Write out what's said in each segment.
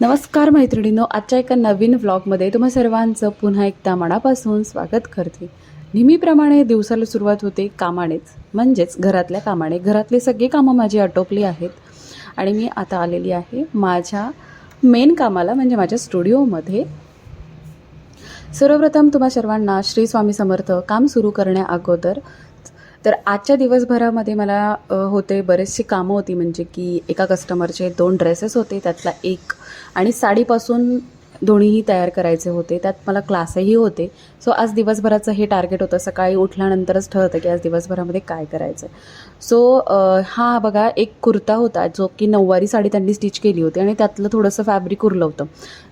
नमस्कार मैत्रिणींनो आजच्या एका नवीन व्लॉगमध्ये तुम्हा सर्वांचं पुन्हा एकदा मनापासून स्वागत करते. नेहमीप्रमाणे दिवसाला सुरुवात होते कामानेच. म्हणजेच घरातल्या कामाने. घरातली सगळी कामं माझी आटोपली आहेत. आणि मी आता आलेली आहे माझ्या मेन कामाला म्हणजे माझ्या स्टुडिओमध्ये सर्वप्रथम तुम्हा सर्वांना श्री स्वामी समर्थ. काम सुरू करण्या अगोदर तर आजच्या दिवसभरामध्ये मला होते बरेचशी कामं होती. म्हणजे की एका कस्टमरचे दोन ड्रेसेस होते त्यातला एक आणि साडीपासून दोन्हीही तयार करायचे होते. त्यात मला क्लासही होते. सो आज दिवसभराचं हे टार्गेट होतं. सकाळी उठल्यानंतरच ठरतं की आज दिवसभरामध्ये काय करायचं. सो हा बघा एक कुर्ता होता जो की नऊवारी साडी त्यांनी स्टिच केली होती आणि त्यातलं थोडंसं फॅब्रिक उरलं होतं.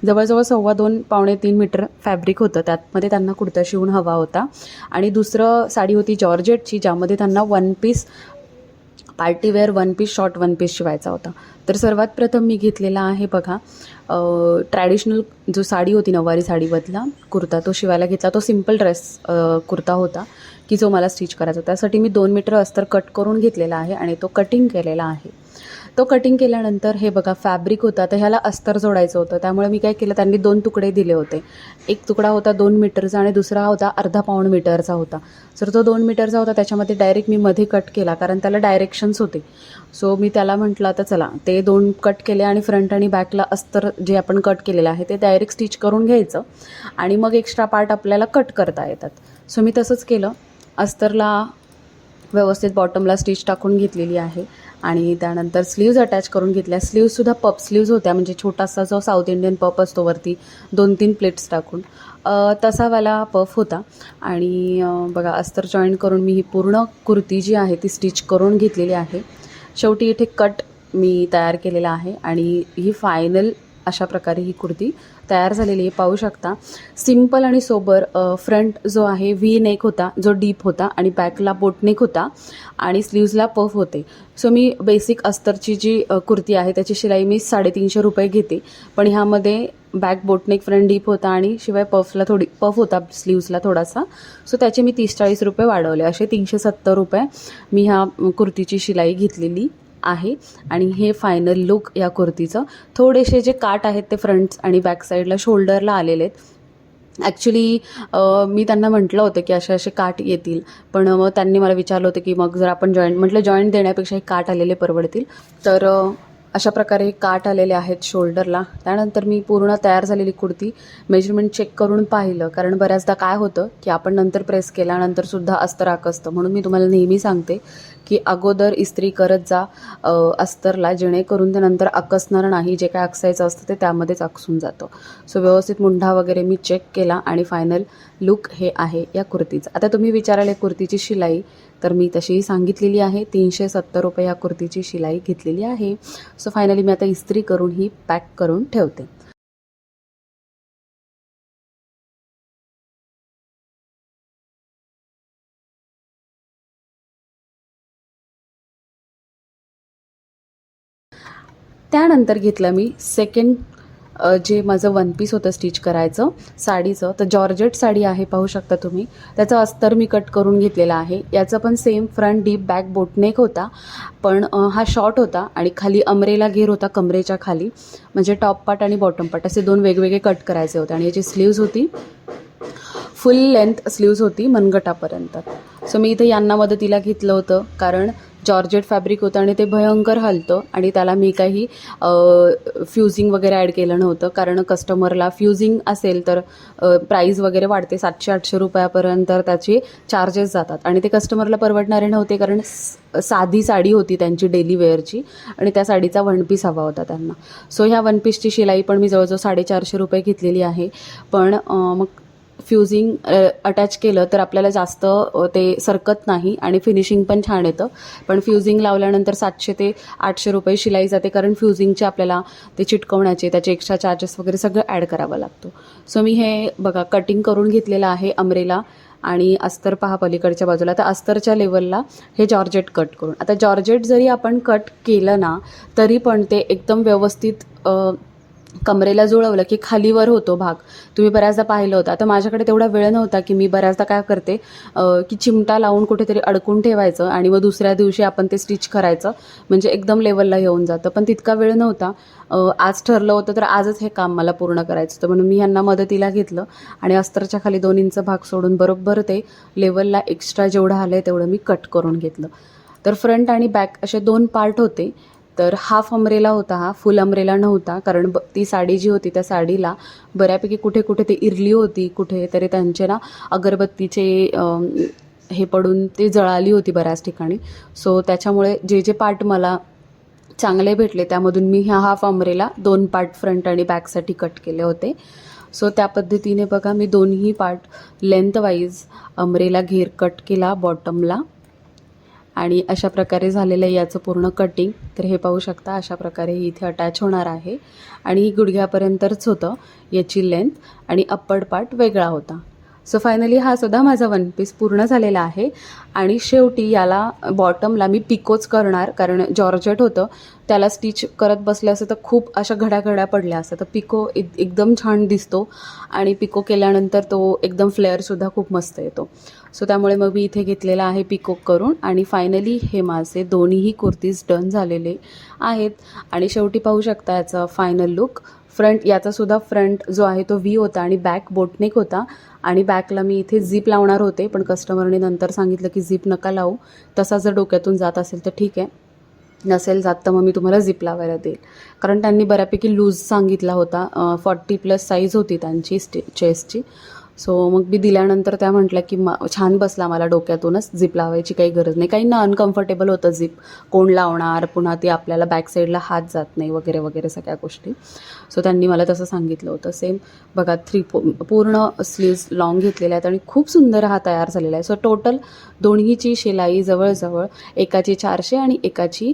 जवळजवळ सव्वा दोन पावणे तीन मीटर फॅब्रिक होतं. त्यातमध्ये त्यांना कुर्ता शिवून हवा होता. आणि दुसरं साडी होती जॉर्जेटची ज्यामध्ये त्यांना one piece partywear one piece short one piece शिवायचा होता. तर सर्वात प्रथम मी घेतलेला आहे बघा ट्रॅडिशनल जो साडी होती नऊवारी साडीमधला कुर्ता तो शिवायला घेतला. तो सिंपल ड्रेस कुर्ता होता की जो मला स्टिच करायचा होता. त्यासाठी मी दोन मीटर अस्तर कट करून घेतलेला आहे आणि तो कटिंग केलेला आहे. तो कटिंग केल्यानंतर हे बघा फॅब्रिक होता तर ह्याला अस्तर जोडायचं होतं. त्यामुळे मी काय केलं त्यांनी दोन तुकडे दिले होते. एक तुकडा होता दोन मीटरचा आणि दुसरा होता अर्धा पाऊण मीटरचा होता. सर तो दोन मीटरचा होता त्याच्यामध्ये डायरेक्ट मी मध्ये कट केला कारण त्याला डायरेक्शन्स होते. सो मी त्याला म्हटलं आता चला ते दोन कट केले आणि फ्रंट आणि बॅकला अस्तर जे आपण कट केलेलं आहे ते डायरेक्ट स्टिच करून घ्यायचं आणि मग एक्स्ट्रा पार्ट आपल्याला कट करता येतात. सो मी तसंच केलं. अस्तरला व्यवस्थित बॉटमला स्टिच टाकून घेतलेली आहे. आणि त्यानंतर स्लीव्ज अटॅच करून घेतल्या. स्लीव्जसुद्धा पप स्लीव्ज होत्या म्हणजे छोटासा जो साऊथ इंडियन पप असतो वरती दोन तीन प्लेट्स टाकून. तसावाला पफ होता. आणि बघा अस्तर जॉईन करून मी ही पूर्ण कुर्ती जी आहे ती स्टिच करून घेतलेली आहे. शेवटी इथे कट मी तयार केलेला आहे आणि ही फायनल अशा प्रकारे ही कुर्ती तयार झालेली आहे. पाहू शकता. सिंपल आणि सोबर फ्रंट जो आहे व्ही नेक होता जो डीप होता आणि बॅकला बोटनेक होता आणि स्लीव्जला पफ होते. सो मी बेसिक अस्तरची जी कुर्ती आहे त्याची शिलाई मी साडेतीनशे रुपये घेते. पण ह्यामध्ये बॅक बोटनेक फ्रंट डीप होता आणि शिवाय पफला थोडी पफ होता स्लीव्सला थोडासा. सो त्याचे मी तीस चाळीस रुपये वाढवले. असे तीनशे सत्तर रुपये मी ह्या कुर्तीची शिलाई घेतलेली. आहे. आणि हे फायनल लुक या कुर्तीचं. थोडेसे जे काट आहेत ते फ्रंट्स आणि बॅक साईडला शोल्डरला आलेले आहेत. ॲक्च्युली मी त्यांना म्हटलं होतं की असे असे काट येतील. पण मग त्यांनी मला विचारलं होतं की मग जर आपण जॉईंट म्हटलं जॉईंट देण्यापेक्षा हे काट आलेले परवडतील. तर अशा प्रकारे काट आलेले आहेत शोल्डरला. त्यानंतर मी पूर्ण तयार झालेली कुर्ती मेजरमेंट चेक करून पाहिलं. कारण बऱ्याचदा काय होतं की आपण नंतर प्रेस केल्यानंतर सुद्धा अस्तर आकसतं म्हणून मी तुम्हाला नेहमी सांगते की अगोदर इस्त्री करत जा अस्तरला जेणेकरून ते नंतर आकसणार नाही. जे काय आकसायचं असतं ते त्यामध्येच आकसून जातं. सो व्यवस्थित मुंढा वगैरे मी चेक केला आणि फायनल लुक हे आहे या कुर्तीचं. आता तुम्ही विचाराल कुर्तीची शिलाई तर मी तशीही सांगितलेली आहे. तीनशे सत्तर रुपये या कुर्तीची शिलाई घेतलेली आहे. सो फायनली मी आता इस्त्री करून ही पॅक करून ठेवते. त्यानंतर घेतलं मी सेकंड जे माझं वन पीस होतं स्टिच करायचं साडीचं तर जॉर्जेट साडी आहे पाहू शकता तुम्ही. त्याचं अस्तर मी कट करून घेतलेलं आहे. याचं पण same front deep back boatneck होता पण हा शॉर्ट होता आणि खाली अमरेला घेर होता कमरेच्या खाली. म्हणजे टॉप पार्ट आणि बॉटम पार्ट असे दोन वेगवेगळे कट करायचे होते. आणि याची स्लीव्ज होती. फुल लेंथ स्लीव्ज होती मनगटापर्यंत. सो मी इथे यांना मदतीला घेतलं होतं कारण जॉर्जेट फॅब्रिक होतं आणि ते भयंकर हलतं आणि त्याला मी काही फ्युजिंग वगैरे ॲड केलं नव्हतं. कारण कस्टमरला फ्युझिंग असेल तर प्राईज वगैरे वाढते. सातशे आठशे रुपयापर्यंत त्याचे चार्जेस जातात. आणि ते कस्टमरला परवडणारे नव्हते कारण साधी साडी होती त्यांची डेली वेअरची आणि त्या साडीचा वन पीस हवा होता त्यांना. सो ह्या वन पीसची शिलाई पण मी जवळजवळ साडेचारशे रुपये घेतलेली आहे. पण मग फ्युजिंग अटॅच केलं तर आपल्याला जास्त ते सरकत नाही आणि फिनिशिंग पण छान येतं. पण फ्युजिंग लावल्यानंतर सातशे ते आठशे रुपये शिलाई जाते कारण फ्युजिंगचे आपल्याला ते चिटकवण्याचे त्याचे एक्स्ट्रा चार्जेस वगैरे सगळं ॲड करावं लागतो. सो मी हे बघा कटिंग करून घेतलेलं आहे अमरेला आणि अस्तर पहा पलीकडच्या बाजूला. तर अस्तरच्या लेवलला हे जॉर्जेट कट करून. आता जॉर्जेट जरी आपण कट केलं ना तरी पण ते एकदम व्यवस्थित कमरेला जुळवलं की खालीवर होतो भाग. तुम्ही बऱ्याचदा पाहिलं होतं. आता माझ्याकडे तेवढा वेळ नव्हता की मी बऱ्याचदा काय करते की चिमटा लावून कुठेतरी अडकून ठेवायचं आणि मग दुसऱ्या दिवशी आपण ते स्टिच करायचं. म्हणजे एकदम लेवलला येऊन जातं. पण तितका वेळ नव्हता. आज ठरलं होतं तर आजच हे काम मला पूर्ण करायचं होतं. म्हणून मी ह्यांना मदतीला घेतलं आणि अस्तरच्या खाली दोन इंच भाग सोडून बरोबर ते लेवलला एक्स्ट्रा जेवढं आलं आहे तेवढं मी कट करून घेतलं. तर फ्रंट आणि बॅक असे दोन पार्ट होते. तर हाफ अमरेला होता हा फुल अमरेला नव्हता कारण ब ती साडी जी होती त्या साडीला बऱ्यापैकी कुठे कुठे ते इरली होती कुठे तरी त्यांचे ना अगरबत्तीचे हे पडून ते जळाली होती बऱ्याच ठिकाणी. सो त्याच्यामुळे जे जे पार्ट मला चांगले भेटले त्यामधून मी ह्या हाफ अमरेला दोन पार्ट फ्रंट आणि बॅकसाठी कट केले होते. सो त्या पद्धतीने बघा मी दोन्ही पार्ट लेंथवाईज अमरेला घेर कट केला बॉटमला आणि अशा प्रकारे झालेलं आहे याचं पूर्ण कटिंग तर हे पाहू शकता अशा प्रकारे ही इथे अटॅच होणार आहे. आणि ही गुडघ्यापर्यंतच होतं याची लेंथ आणि अप्पड पार्ट वेगळा होता. सो फायनली हा सुद्धा माझा वन पीस पूर्ण झालेला आहे. आणि शेवटी याला बॉटमला मी पिकोच करणार कारण जॉर्जेट होतं त्याला स्टिच करत बसले असं तर खूप अशा घड्या पडल्या असत्या तर पिको एकदम छान दिसतो. आणि पिको केल्यानंतर तो एकदम फ्लेअरसुद्धा खूप मस्त येतो. सो त्यामुळे मग मी इथे घेतलेला आहे पिको करून. आणि फायनली हे माझे दोन्हीही कुर्तीज डन झालेले आहेत. आणि शेवटी पाहू शकता याचा फायनल लुक फ्रंट याचासुद्धा फ्रंट जो आहे तो व्ही होता आणि बॅक बोटनेक होता. आणि बॅकला मी इथे झीप लावणार होते पण कस्टमरने नंतर सांगितलं की झिप नका लावू. तसा जर डोक्यातून जात असेल तर ठीक आहे. नसेल जात तर मग मी तुम्हाला झिप लावायला देईल. कारण त्यांनी बऱ्यापैकी लूज सांगितला होता फॉर्टी प्लस साईज होती त्यांची स्टे चेस्टची सो मग मी दिल्यानंतर त्या म्हटल्या की मा छान बसला मला डोक्यातूनच झिप लावायची काही गरज नाही. काहींना अनकम्फर्टेबल होतं झिप. कोण लावणार? पुन्हा ती आपल्याला बॅक साईडला हात जात नाही वगैरे वगैरे सगळ्या गोष्टी. सो त्यांनी मला तसं सांगितलं होतं. सेम बघा थ्री पूर्ण स्लीव्ज लॉंग घेतलेल्या आहेत आणि खूप सुंदर हा तयार झालेला आहे. सो टोटल दोन्हीची शिलाई जवळजवळ एकाची चारशे आणि एकाची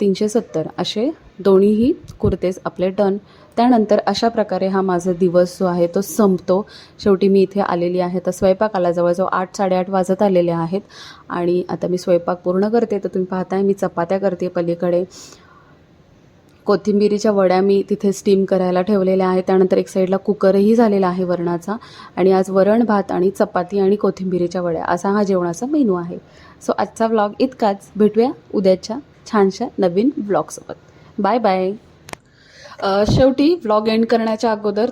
तीनशे सत्तर. असे दोन्हीही कुर्तेज आपले डन त्यानंतर अशा प्रकारे हा माझा दिवस जो आहे तो संपतो. शेवटी मी इथे आलेली आहे. तर स्वयंपाकाला जवळजवळ आठ साडेआठ वाजत आलेले आहेत. आणि आता मी स्वयंपाक पूर्ण करते. तर तुम्ही पाहताय मी चपात्या करते पलीकडे. कोथिंबिरीच्या वड्या मी तिथे स्टीम करायला ठेवलेल्या आहेत. त्यानंतर एक साईडला कुकरही झालेला आहे वरणाचा. आणि आज वरण भात आणि चपाती आणि कोथिंबिरीच्या वड्या. असा हा जेवणाचा मेनू आहे. सो आजचा व्लॉग इतकाच. भेटूया उद्याच्या छानशा नवीन ब्लॉगसोबत बाय बाय शेवटी व्लॉग एंड करण्याच्या अगोदर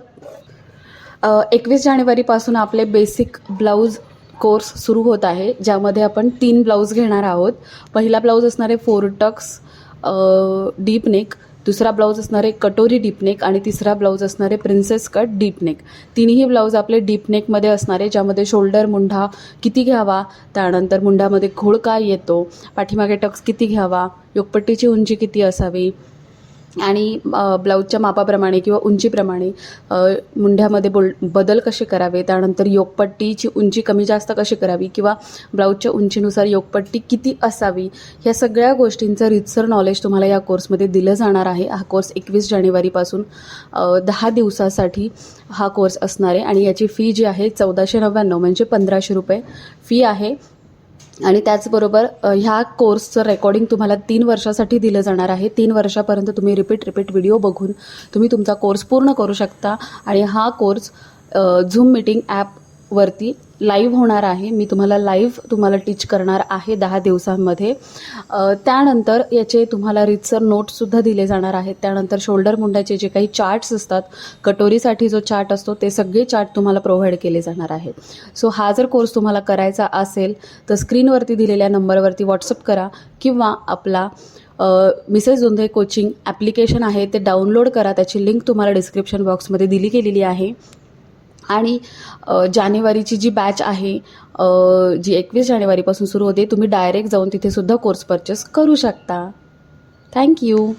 एकवीस जानेवारीपासून आपले बेसिक ब्लाऊज कोर्स सुरू होत आहे ज्यामध्ये आपण तीन ब्लाऊज घेणार आहोत. पहिला ब्लाऊज असणारे फोर टक्स डीप नेक दुसरा ब्लाऊज असणारे कटोरी डीप नेक आणि तिसरा ब्लाऊज असणारे प्रिन्सेस कट डीप नेक तिन्ही ब्लाऊज आपले डीप नेकमध्ये ज्यामध्ये शोल्डर मुंढा किती घ्यावा त्यानंतर मुंढामध्ये घोळ काय येतो पाठीमागे टक्स किती घ्यावा योगपट्टीची उंची किती असावी आणि ब्लाऊजच्या मापाप्रमाणे किंवा उंचीप्रमाणे मुंढ्यामध्ये बोल बदल कसे करावे? त्यानंतर योगपट्टीची उंची कमी जास्त कशी करावी? किंवा ब्लाऊजच्या उंचीनुसार योगपट्टी किती असावी? ह्या सगळ्या गोष्टींचं रितसर नॉलेज तुम्हाला या कोर्समध्ये दिलं जाणार आहे. हा कोर्स एकवीस जानेवारीपासून दहा दिवसासाठी हा कोर्स असणार आहे. आणि याची फी जी आहे चौदाशे नव्याण्णव म्हणजे पंधराशे रुपये फी आहे. आणि त्याचबरोबर ह्या कोर्सचं रेकॉर्डिंग तुम्हाला तीन वर्षासाठी दिलं जाणार आहे. तीन वर्षापर्यंत तुम्ही रिपीट रिपीट व्हिडिओ बघून तुम्ही तुमचा कोर्स पूर्ण करू शकता. आणि हा कोर्स झूम मीटिंग वरती लाईव्ह होणार आहे. मी तुम्हाला लाईव्ह तुम्हाला टीच करणार आहे दहा दिवसांमध्ये. त्यानंतर याचे तुम्हाला रितसर नोट्ससुद्धा दिले जाणार आहेत. त्यानंतर शोल्डर मुंड्याचे जे काही चार्ट्स असतात कटोरीसाठी जो चार्ट असतो ते सगळे चार्ट तुम्हाला प्रोव्हाइड केले जाणार आहेत. सो हा जर कोर्स तुम्हाला करायचा असेल तर स्क्रीनवरती दिलेल्या नंबरवरती व्हॉट्सअप करा किंवा आपला मिसेस जोंधे कोचिंग ॲप्लिकेशन आहे ते डाउनलोड करा. त्याची लिंक तुम्हाला डिस्क्रिप्शन बॉक्समध्ये दिली गेलेली आहे. आणि जानेवारीची जी बॅच आहे जी एकवीस जानेवारीपासून सुरू होते तुम्ही डायरेक्ट जाऊन तिथे सुद्धा कोर्स परचेस करू शकता. थँक्यू